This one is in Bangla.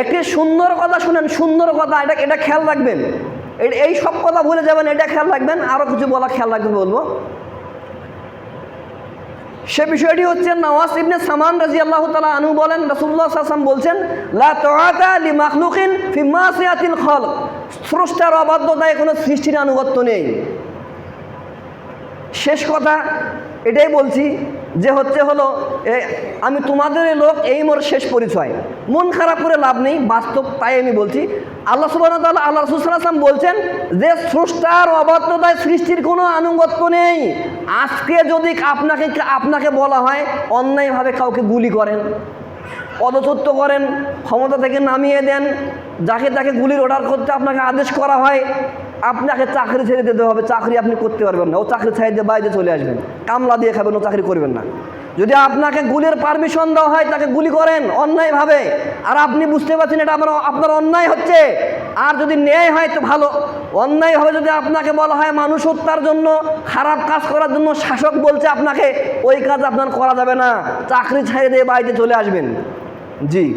একটি সুন্দর কথা শুনেন, সুন্দর কথা, এটা এটা খেয়াল রাখবেন। এই সব কথা ভুলে যাবেন, এটা খেয়াল রাখবেন আরও কিছু বলা খেয়াল রাখবেন বলব। সে বিষয়টি হচ্ছে নওয়াজ ইবনে সামান রাজি আল্লাহ তালা আনু বলেন রাসুল্লাহ আসলাম বলছেন, লা তোয়াতা লি মাখলুকিন ফি মাসিয়াতিল খল স্রষ্টার অবাধ্যতায় কোনো সৃষ্টির আনুগত্য নেই। শেষ কথা এটাই বলছি যে হচ্ছে হলো আমি তোমাদের লোক, এই মোর শেষ পরিচয়। মন খারাপ করে লাভ নেই, বাস্তব তাই আমি বলছি। আল্লাহ সুবাহ তাল্লাহ আল্লাহ রসুলাম বলছেন যে স্রষ্টার অবাধ্যতায় সৃষ্টির কোনো আনুগত্য নেই। আজকে যদি আপনাকে আপনাকে বলা হয়, অন্যায়ভাবে কাউকে গুলি করেন পদচ্যুত করেন, ক্ষমতা থেকে নামিয়ে দেন, যাকে তাকে গুলির অর্ডার করতে আপনাকে আদেশ করা হয় আপনাকে চাকরি ছেড়ে দিতে হবে, চাকরি আপনি করতে পারবেন না। ও চাকরি ছেড়ে দিয়ে বাইরে চলে আসবেন। কামলা দিয়ে খাবেন, ও চাকরি করবেন না। যদি আপনাকে গুলির পারমিশন দেওয়া হয়, তাকে গুলি করেন অন্যায়ভাবে। আর আপনি বুঝতে পারছেন এটা আপনার আপনার অন্যায় হচ্ছে। আর যদি ন্যায় হয়, তো ভালো। অন্যায়ভাবে যদি আপনাকে বলা হয় মানুষ হত্যার জন্য, খারাপ কাজ করার জন্য শাসক বলছে আপনাকে, ওই কাজ আপনার করা যাবে না। চাকরি ছেড়ে দিয়ে বাড়িতে চলে আসবেন। জি।